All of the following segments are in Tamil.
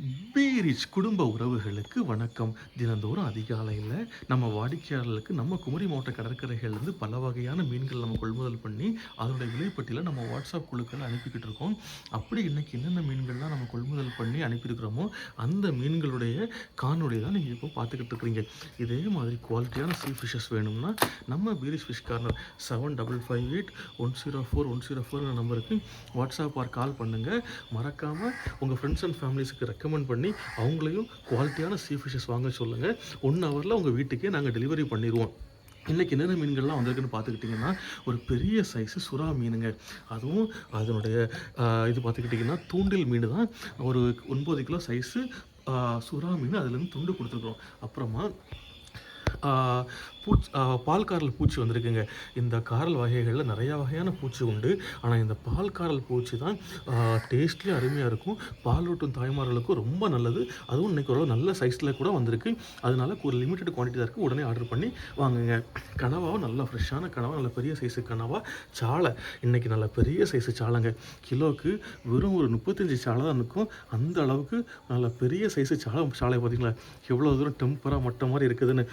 B ரிச் குடும்ப உறவுகளுக்கு வணக்கம். தினந்தோறும் அதிகாலையில் நம்ம வாடிக்கையாளர்களுக்கு நம்ம குமரி மாவட்ட கடற்கரைகள்லேருந்து பல வகையான மீன்கள் நம்ம கொள்முதல் பண்ணி அதனுடைய விலைப்பட்டியில் நம்ம வாட்ஸ்அப் குழுக்கள் அனுப்பிக்கிட்டு இருக்கோம். அப்படி இன்றைக்கி என்னென்ன மீன்கள்லாம் நம்ம கொள்முதல் பண்ணி அனுப்பியிருக்கிறோமோ அந்த மீன்களுடைய காணொலி தான் நீங்கள் இப்போ பார்த்துக்கிட்டு இருக்கிறீங்க. இதே மாதிரி குவாலிட்டியான சீ ஃபிஷஸ் வேணும்னா நம்ம Peeris fish corner seven double five eight one zero four one zero four நம்பருக்கு வாட்ஸ்அப் ஆர் கால் பண்ணுங்கள் மறக்காமல் உங்கள் ஃப்ரெண்ட்ஸ் அண்ட் ஃபேமிலிஸுக்கு ரெக்கமெண்ட் பண்ணி அவங்களையும் குவாலிட்டியான சீ ஃபிஷஸ் வாங்க சொல்லுங்கள் ஒன் ஹவரில் உங்கள் வீட்டுக்கே நாங்கள் டெலிவரி பண்ணிடுவோம் இன்றைக்கி என்னென்ன மீன்கள்லாம் வந்திருக்குன்னு பார்த்துக்கிட்டிங்கன்னா ஒரு பெரிய சைஸு சுறா மீனுங்க. அதுவும் அதனுடைய இது பார்த்துக்கிட்டிங்கன்னா தூண்டில் மீன் தான் ஒரு ஒன்பது கிலோ சைஸு சுறா மீன் அதுலேருந்து துண்டு கொடுத்துருக்குறோம். அப்புறமா பூச்சி பால் காரல் பூச்சி வந்திருக்குங்க. இந்த காரல் வகைகளில் நிறையா வகையான பூச்சி உண்டு. ஆனால் இந்த பால் காரல் பூச்சி தான் டேஸ்ட்லேயும் அருமையாக இருக்கும். பாலூட்டும் தாய்மார்களுக்கும் ரொம்ப நல்லது. அதுவும் இன்னைக்கு ஒரு நல்ல சைஸில் கூட வந்திருக்கு. அதனால ஒரு லிமிட்டட் குவான்டிட்டி தான் இருக்குது உடனே ஆர்டர் பண்ணி வாங்குங்க. கனவாவும் நல்லா ஃப்ரெஷ்ஷான கனவா நல்ல பெரிய சைஸு கனவா சாலை. இன்றைக்கி நல்ல பெரிய சைஸு சாலைங்க. கிலோவுக்கு வெறும் ஒரு முப்பத்தஞ்சு சாலை தான் இருக்கும். அந்த அளவுக்கு நல்ல பெரிய சைஸு சாலை சாலை பார்த்தீங்களா எவ்வளோ தூரம் டெம்பராக மட்ட மாதிரி இருக்குதுன்னு.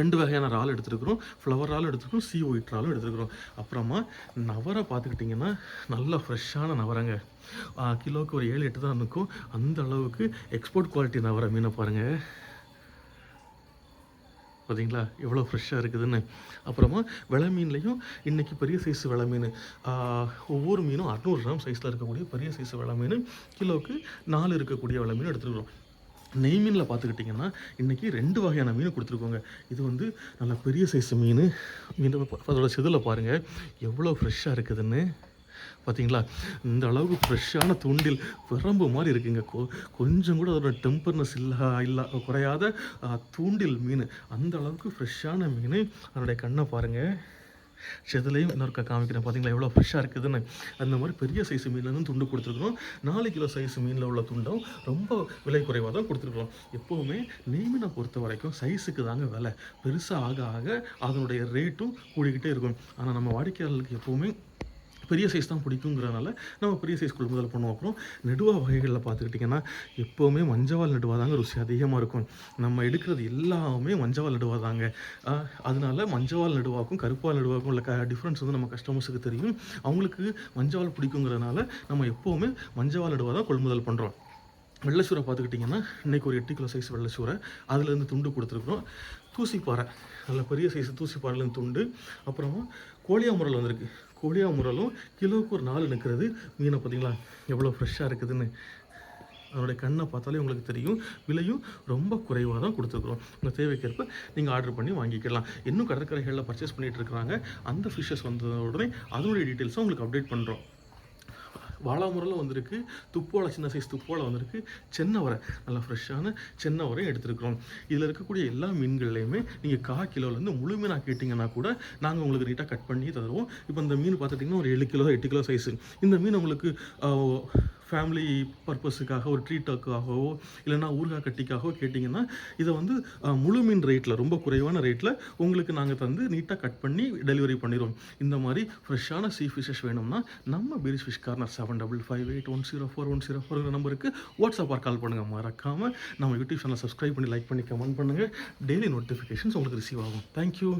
ரெண்டு வகையான இறால் எடுத்துருக்குறோம். ஃப்ளவர் இறால் எடுத்துருக்கோம் சி ஒயிட் இறாலும் எடுத்துருக்குறோம். அப்புறமா நவரை பார்த்துக்கிட்டிங்கன்னா நல்லா ஃப்ரெஷ்ஷான நவரங்க. கிலோவுக்கு ஒரு ஏழு எட்டு தான் இருக்கும் அந்த அளவுக்கு எக்ஸ்போர்ட் குவாலிட்டி நவரை மீனை பாருங்கள் பார்த்தீங்களா எவ்வளோ ஃப்ரெஷ்ஷாக இருக்குதுன்னு. அப்புறமா விலை மீன்லேயும் இன்றைக்கி பெரிய சைஸ் விலை மீன். ஒவ்வொரு மீனும் அறநூறு கிராம் சைஸில் இருக்கக்கூடிய பெரிய சைஸ் விலை மீன். கிலோவுக்கு நாலு இருக்கக்கூடிய விலை மீன் எடுத்துருக்குறோம். நெய் மீனில் பார்த்துக்கிட்டிங்கன்னா இன்றைக்கி ரெண்டு வகையான மீன் கொடுத்துருக்கோங்க. இது வந்து நல்ல பெரிய சைஸ் மீன். மீன் அதோட செதில் பாருங்கள் எவ்வளோ ஃப்ரெஷ்ஷாக இருக்குதுன்னு. பார்த்தீங்களா இந்த அளவுக்கு ஃப்ரெஷ்ஷான துண்டில் பிரம்பு மாதிரி இருக்குங்க. கொ கொஞ்சம் கூட அதோட டெம்பர்னஸ் இல்லா இல்லா குறையாத தூண்டில் மீன். அந்த அளவுக்கு ஃப்ரெஷ்ஷான மீன். அதனுடைய கண்ணை பாருங்கள் செதிலையும் இன்னொருக்கா காமிக்கிறேன். பார்த்தீங்களா எவ்வளோ ஃப்ரெஷ்ஷாக இருக்குதுன்னு. அந்த மாதிரி பெரிய சைஸ் மீன்லேருந்து துண்டு கொடுத்துருக்குறோம். நாலு கிலோ சைஸ் மீனில் உள்ள துண்டும் ரொம்ப விலை குறைவாக தான் கொடுத்துருக்குறோம். எப்போவுமே நெய் பொறுத்த வரைக்கும் சைஸுக்கு தாங்க விலை. பெருசாக ஆக ஆக அதனுடைய ரேட்டும் கூடிக்கிட்டே இருக்கும். ஆனால் நம்ம வாடிக்கையாளர்களுக்கு எப்போவுமே பெரிய சைஸ் தான் பிடிக்குங்கிறனால நம்ம பெரிய சைஸ் கொள்முதல் பண்ணுவோம் அப்புறம் நெடுவா வகைகளில் பார்த்துக்கிட்டிங்கன்னா எப்போவுமே மஞ்சவால் நெடுவா தாங்க ருசி அதிகமாக இருக்கும். நம்ம எடுக்கிறது எல்லாமே மஞ்சவால் நெடுவா தாங்க அதனால மஞ்சவால் நெடுவாக்கும் கருப்பால் நெடுவாக்கும் உள்ள க டிஃப்ரென்ஸ் வந்து நம்ம கஸ்டமர்ஸுக்கு தெரியும். அவங்களுக்கு மஞ்சவால் பிடிக்குங்கிறனால நம்ம எப்போவுமே மஞ்சவால் நடுவா தான் கொள்முதல் பண்ணுறோம் வெள்ளச்சூரை பார்த்துக்கிட்டிங்கன்னா இன்றைக்கி ஒரு எட்டு கிலோ சைஸ் வெள்ளச்சூரை. அதுலேருந்து துண்டு கொடுத்துருக்குறோம். தூசிப்பாறை. நல்ல பெரிய சைஸ் தூசிப்பாறைலேருந்து துண்டு. அப்புறமா கோழியா முரல் வந்திருக்கு. கோழியா முரலும் கிலோவுக்கு ஒரு நாலு நிற்கிறது. மீனை பார்த்தீங்களா? எவ்வளோ ஃப்ரெஷ்ஷாக இருக்குதுன்னு. அதனுடைய கண்ணை பார்த்தாலே உங்களுக்கு தெரியும். விலையும் ரொம்ப குறைவாக தான் கொடுத்துருக்குறோம். உங்கள் தேவைக்கேற்ப நீங்கள் ஆர்டர் பண்ணி வாங்கிக்கலாம். இன்னும் கடற்கரைகளில் பர்ச்சேஸ் பண்ணிகிட்டு இருக்கிறாங்க. அந்த ஃபிஷ்ஷஸ் வந்த உடனே அதனுடைய டீட்டெயில்ஸும் உங்களுக்கு அப்டேட் பண்ணுறோம் வாழாமுறையில் வந்திருக்கு. துப்போலை சின்ன சைஸ் துப்போலை வந்திருக்கு. சென்னவரை நல்லா ஃப்ரெஷ்ஷான சென்னவரையும் எடுத்துருக்குறோம். இதில் இருக்கக்கூடிய எல்லா மீன்கள்லையுமே நீங்கள் கா கிலோலேருந்து முழு மீனாக கேட்டிங்கன்னா கூட நாங்கள் உங்களுக்கு நீட்டாக கட் பண்ணி தருவோம். இப்போ இந்த மீன் பார்த்துட்டிங்கன்னா ஒரு ஏழு கிலோ எட்டு கிலோ சைஸு இந்த மீன் உங்களுக்கு ஃபேமிலி பர்பஸுக்காக ஒரு ட்ரீட்டாக்காகவோ இல்லைன்னா ஊர்காய் கட்டிக்காகவோ கேட்டிங்கன்னா இதை வந்து அஹ், முழு மீன் ரேட்டில் ரொம்ப குறைவான ரேட்டில் உங்களுக்கு நாங்கள் தந்து நீட்டாக கட் பண்ணி டெலிவரி பண்ணிடுவோம் இந்த மாதிரி ஃப்ரெஷ்ஷான சீ ஃபிஷஸ் வேணும்னா நம்ம Peeris fish corner seven double five eight one zero four one zero four நம்பருக்கு வாட்ஸ்அப்பாக கால் பண்ணுங்கள் மறக்காமல் நம்ம யூடியூப் சேனல் சப்ஸ்கிரைப் பண்ணி லைக் பண்ணி கமெண்ட் பண்ணுங்கள் டெய்லி நோட்டிஃபிகேஷன்ஸ் உங்களுக்கு ரிசீவ் ஆகும். Thank you